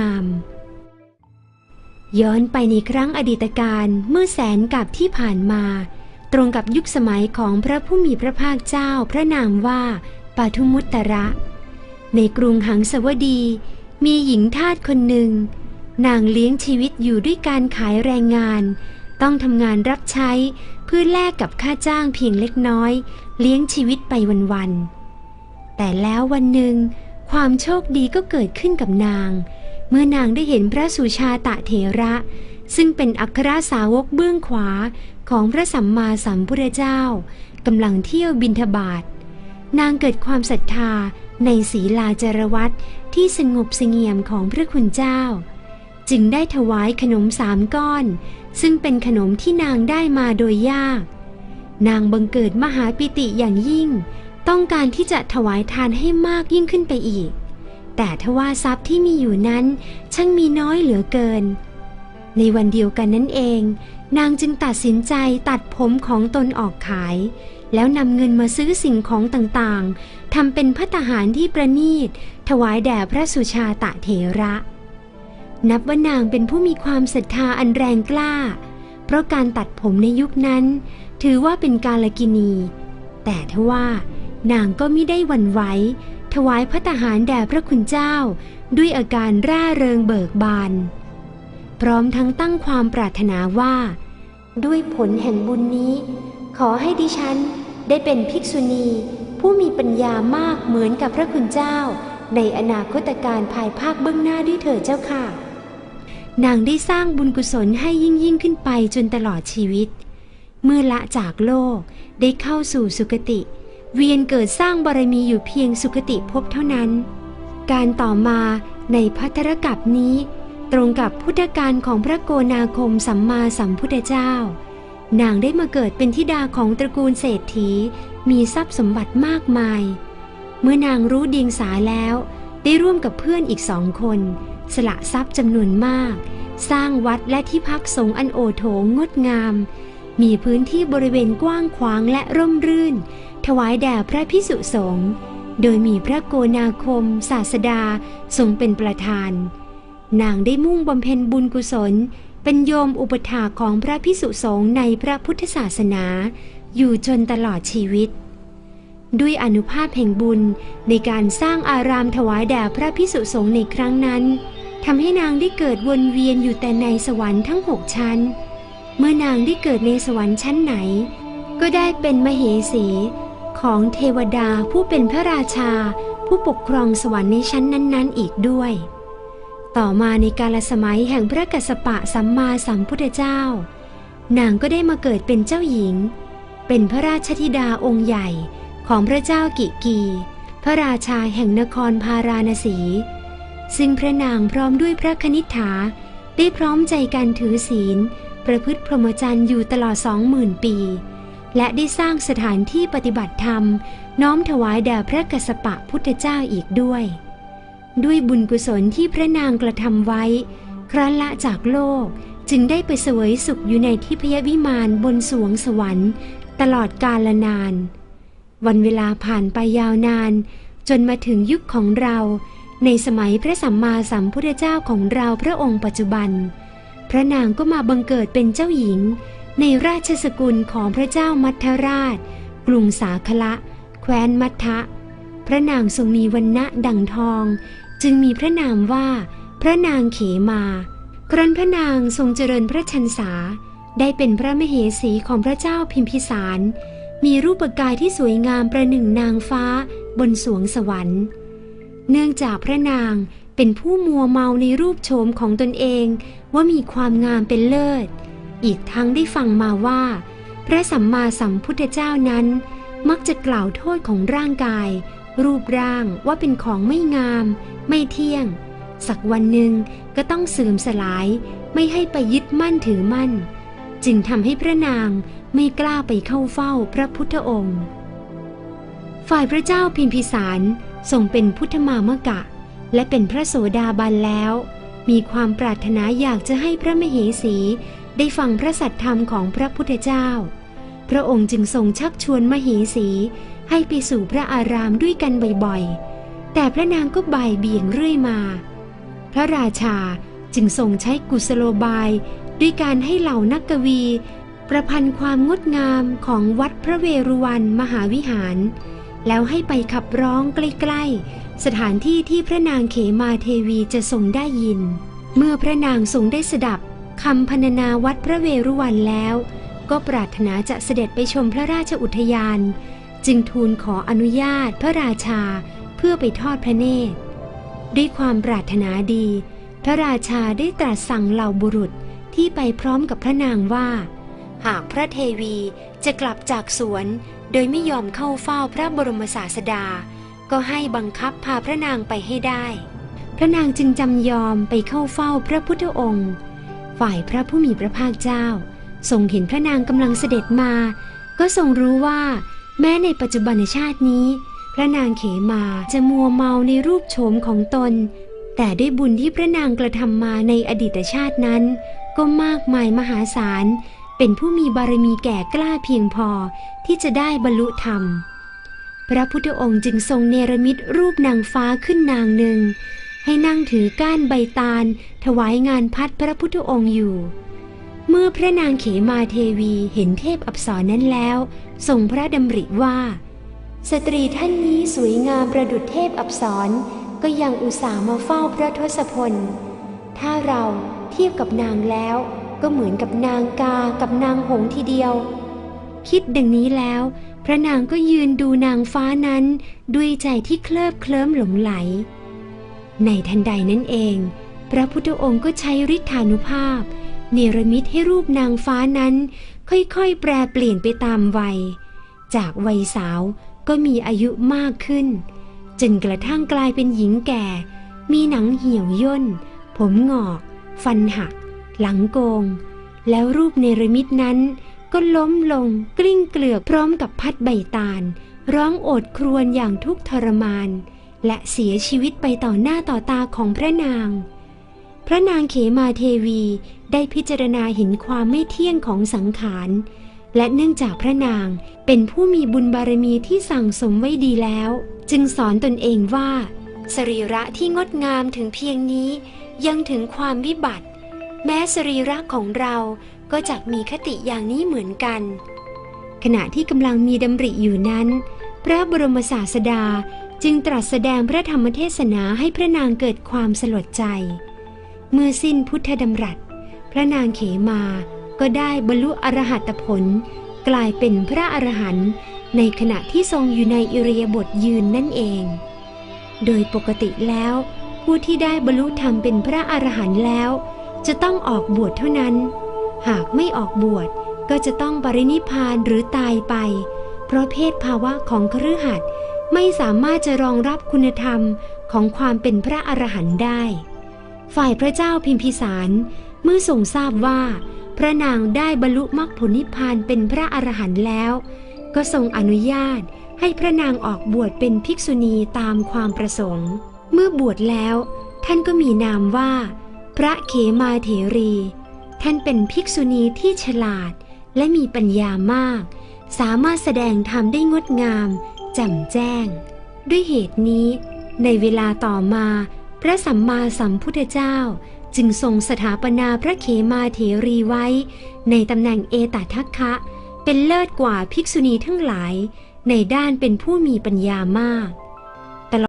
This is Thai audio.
งาม ย้อนไปในครั้งอดีตการเมื่อแสนกับที่ผ่านมา ตรงกับยุคสมัยของพระผู้มีพระภาคเจ้าพระนามว่าปาทุมุตตระ ในกรุงหังสวดี มีหญิงทาสคนหนึ่ง นางเลี้ยงชีวิตอยู่ด้วยการขายแรงงาน ต้องทำงานรับใช้เพื่อแลกกับค่าจ้างเพียงเล็กน้อย เลี้ยงชีวิตไปวันๆแต่แล้ววันหนึ่งความโชคดีก็เกิดขึ้นกับนาง มื่อนางได้เห็นพระสุชาตะเถระ ซึ่งเป็นอัครสาวกเบื้องขวาของพระสัมมาสัมพุทธเจ้ากำลังเที่ยวบินทบาท นางเกิดความศรัทธาในศีลาจารวัตที่สงบเสงี่ยมของพระคุณเจ้า จึงได้ถวายขนมสามก้อน ซึ่งเป็นขนมที่นางได้มาโดยยาก นางบังเกิดมหาปิติอย่างยิ่ง ต้องการที่จะถวายทานให้มากยิ่งขึ้นไปอีก แต่ทว่าทรัพย์ที่มีอยู่นั้น ช่างมีน้อยเหลือเกิน ในวันเดียวกันนั่นเอง นางจึงตัดสินใจตัดผมของตนออกขาย แล้วนำเงินมาซื้อสิ่งของต่างๆทำเป็นพัตหารที่ประณีต ถวายแด่พระสุชาตะเถระ นับว่านางเป็นผู้มีความศรัทธาอันแรงกล้า เพราะการตัดผมในยุคนั้น ถือว่าเป็นการลกินี แต่ทว่านางก็ไม่ได้หวั่นไหว ถวายพระทหารแด่พระคุณเจ้า ด้วยอาการร่าเริงเบิกบาน พร้อมทั้งตั้งความปรารถนาว่า ด้วยผลแห่งบุญนี้ ขอให้ดิฉันได้เป็นภิกษุณี ผู้มีปัญญามากเหมือนกับพระคุณเจ้า ในอนาคตการภายภาคเบื้องหน้าด้วยเถิดเจ้าค่ะ นางได้สร้างบุญกุศลให้ยิ่งยิ่งขึ้นไปจนตลอดชีวิต เมื่อละจากโลกได้เข้าสู่สุคติ เวียนเกิดสร้างบารมีอยู่เพียงสุคติภพเท่านั้น การต่อมาในพัทรกับนี้ ตรงกับพุทธการของพระโกนาคมสัมมาสัมพุทธเจ้า นางได้มาเกิดเป็นธิดาของตระกูลเศรษฐี มีทรัพย์สมบัติมากมาย เมื่อนางรู้เดียงสาแล้ว ได้ร่วมกับเพื่อนอีกสองคน สละทรัพย์จำนวนมาก สร้างวัดและที่พักสงฆ์อันโอโถงงดงาม มีพื้นที่บริเวณกว้างขวางและร่มรื่น ถวายแด่พระพิสุสงฆ์โดยมีพระโกนาคม ศาสดาทรงเป็นประธาน นางได้มุ่งบำเพ็ญบุญกุศล เป็นโยมอุปถาของพระพิสุสงฆ์ในพระพุทธศาสนา อยู่จนตลอดชีวิต ด้วยอนุภาพแห่งบุญในการสร้างอารามถวายแด่พระพิสุสงฆ์ในครั้งนั้นทำให้นางได้เกิดวนเวียนอยู่แต่ในสวรรค์ทั้งหกชั้น เมื่อนางได้เกิดในสวรรค์ชั้นไหน ก็ได้เป็นมเหสี ของเทวดาผู้เป็นพระราชา ผู้ปกครองสวรรค์ในชั้นนั้น ๆ อีกด้วย ต่อมาในกาลสมัยแห่งพระกัสสปะสัมมาสัมพุทธเจ้า นางก็ได้มาเกิดเป็นเจ้าหญิง เป็นพระราชธิดาองค์ใหญ่ของพระเจ้ากิกี พระราชาแห่งนครพาราณสี ซึ่งพระนางพร้อมด้วยพระคณิษฐาได้พร้อมใจกันถือศีล ประพฤติพรหมจรรย์อยู่ตลอดสองหมื่นปี และได้สร้างสถานที่ปฏิบัติธรรม น้อมถวายแด่พระกัสสปะพุทธเจ้าอีกด้วย ด้วยบุญกุศลที่พระนางกระทำไว้ ครั้นละจากโลกจึงได้ไปเสวยสุขอยู่ในทิพยวิมานบนสวงสวรรค์ ตลอดกาลนาน วันเวลาผ่านไปยาวนาน จนมาถึงยุคของเรา ในสมัยพระสัมมาสัมพุทธเจ้าของเราพระองค์ปัจจุบัน ระนางก็มาบังเกิดเป็นเจ้าหญิง ในราชสกุลของพระเจ้ามัทธราช กรุงสาคละ แคว้นมัททะพระนางทรงมีวันณะดังทอง จึงมีพระนามว่า พระนางเขมา ครั้นพระนางทรงเจริญพระชันษา ได้เป็นพระมเหสีของพระเจ้าพิมพิสาร มีรูปกายที่สวยงามประหนึ่งนางฟ้าบนสวงสวรรค์ เนื่องจากพระนาง เป็นผู้มัวเมาในรูปโฉมของตนเองว่ามีความงามเป็นเลิศ อีกทั้งได้ฟังมาว่า พระสัมมาสัมพุทธเจ้านั้น มักจะกล่าวโทษของร่างกาย รูปร่างว่าเป็นของไม่งาม ไม่เที่ยง สักวันหนึ่งก็ต้องเสื่อมสลายไม่ให้ไปยึดมั่นถือมั่น จึงทำให้พระนางไม่กล้าไปเข้าเฝ้าพระพุทธองค์ ฝ่ายพระเจ้าพิมพิสารทรงเป็นพุทธมามกะ และเป็นพระโสดาบันแล้ว มีความปรารถนาอยากจะให้พระมเหสีได้ฟังพระสัทธรรมของพระพุทธเจ้า พระองค์จึงทรงชักชวนมเหสีให้ไปสู่พระอารามด้วยกันบ่อยๆ แต่พระนางก็บ่ายเบี่ยงเรื่อยมา พระราชาจึงทรงใช้กุศโลบาย ด้วยการให้เหล่านักกวี ประพันธ์ความงดงามของวัดพระเวรุวันมหาวิหาร แล้วให้ไปขับร้องใกล้ๆ สถานที่ที่พระนางเขมาเทวีจะทรงได้ยิน เมื่อพระนางทรงได้สดับคำพรรณนาวัดพระเวรุวันแล้ว ก็ปรารถนาจะเสด็จไปชมพระราชอุทยาน จึงทูลขออนุญาตพระราชาเพื่อไปทอดพระเนตร ด้วยความปรารถนาดี พระราชาได้ตรัสสั่งเหล่าบุรุษที่ไปพร้อมกับพระนางว่า หากพระเทวีจะกลับจากสวน โดยไม่ยอมเข้าเฝ้าพระบรมศาสดา ก็ให้บังคับพาพระนางไปให้ได้ พระนางจึงจำยอมไปเข้าเฝ้าพระพุทธองค์ ฝ่ายพระผู้มีพระภาคเจ้า ทรงเห็นพระนางกำลังเสด็จมา ก็ทรงรู้ว่า แม้ในปัจจุบันชาตินี้ พระนางเขมาจะมัวเมาในรูปโฉมของตน แต่ด้วยบุญที่พระนางกระทำมาในอดีตชาตินั้น ก็มากมายมหาศาล เป็นผู้มีบารมีแก่กล้าเพียงพอที่จะได้บรรลุธรรม พระพุทธองค์จึงทรงเนรมิตรูปนางฟ้าขึ้นนางหนึ่ง ให้นั่งถือก้านใบตาล ถวายงานพัดพระพุทธองค์อยู่ เมื่อพระนางเขมาเทวีเห็นเทพอับสรนั้นแล้วทรงพระดำริว่า สตรีท่านนี้สวยงามประดุจเทพอับสรก็ยังอุตส่าห์มาเฝ้าพระทศพล ถ้าเราเทียบกับนางแล้ว ก็เหมือนกับนางกากับนางหงส์ทีเดียว คิดดังนี้แล้ว พระนางก็ยืนดูนางฟ้านั้นด้วยใจที่เคลิบเคลิ้มหลงไหล ในทันใดนั้นเอง พระพุทธองค์ก็ใช้ฤทธานุภาพ เนรมิตให้รูปนางฟ้านั้น ค่อยๆ แปรเปลี่ยนไปตามวัย จากวัยสาวก็มีอายุมากขึ้น จนกระทั่งกลายเป็นหญิงแก่ มีหนังเหี่ยวย่น ผมงอก ฟันหัก หลังโกง แล้วรูปเนรมิตนั้น ก็ล้มลงกลิ้งเกลือกพร้อมกับพัดใบตาล ร้องโอดครวญอย่างทุกข์ทรมาน และเสียชีวิตไปต่อหน้าต่อตาของพระนาง พระนางเขมาเทวีได้พิจารณาเห็นความไม่เที่ยงของสังขาร และเนื่องจากพระนางเป็นผู้มีบุญบารมีที่สั่งสมไว้ดีแล้ว จึงสอนตนเองว่า สรีระที่งดงามถึงเพียงนี้ยังถึงความวิบัติ แม้สรีระของเราก็จะมีคติอย่างนี้เหมือนกัน ขณะที่กำลังมีดำริอยู่นั้น พระบรมศาสดาจึงตรัสแสดงพระธรรมเทศนาให้พระนางเกิดความสลดใจ เมื่อสิ้นพุทธดำรัส พระนางเขมาก็ได้บรรลุอรหัตผล กลายเป็นพระอรหันต์ในขณะที่ทรงอยู่ในอิริยาบถยืนนั่นเอง โดยปกติแล้ว ผู้ที่ได้บรรลุธรรมเป็นพระอรหันต์แล้ว จะต้องออกบวชเท่านั้น หากไม่ออกบวชก็จะต้องปรินิพานหรือตายไป เพราะเพศภาวะของคฤหัสถ์ไม่สามารถจะรองรับคุณธรรมของความเป็นพระอรหันต์ได้ ฝ่ายพระเจ้าพิมพิสารเมื่อทรงทราบว่า พระนางได้บรรลุมรรคผลนิพพานเป็นพระอรหันต์แล้ว ก็ทรงอนุญาตให้พระนางออกบวชเป็นภิกษุณีตามความประสงค์ เมื่อบวชแล้ว ท่านก็มีนามว่า พระเขมาเถรี ท่านเป็นภิกษุณีที่ฉลาดและมีปัญญามาก สามารถแสดงธรรมได้งดงามแจ่มแจ้ง ด้วยเหตุนี้ ในเวลาต่อมา พระสัมมาสัมพุทธเจ้าจึงทรงสถาปนาพระเขมาเถรีไว้ ในตำแหน่งเอตทัคคะ เป็นเลิศกว่าภิกษุณีทั้งหลาย ในด้านเป็นผู้มีปัญญามาก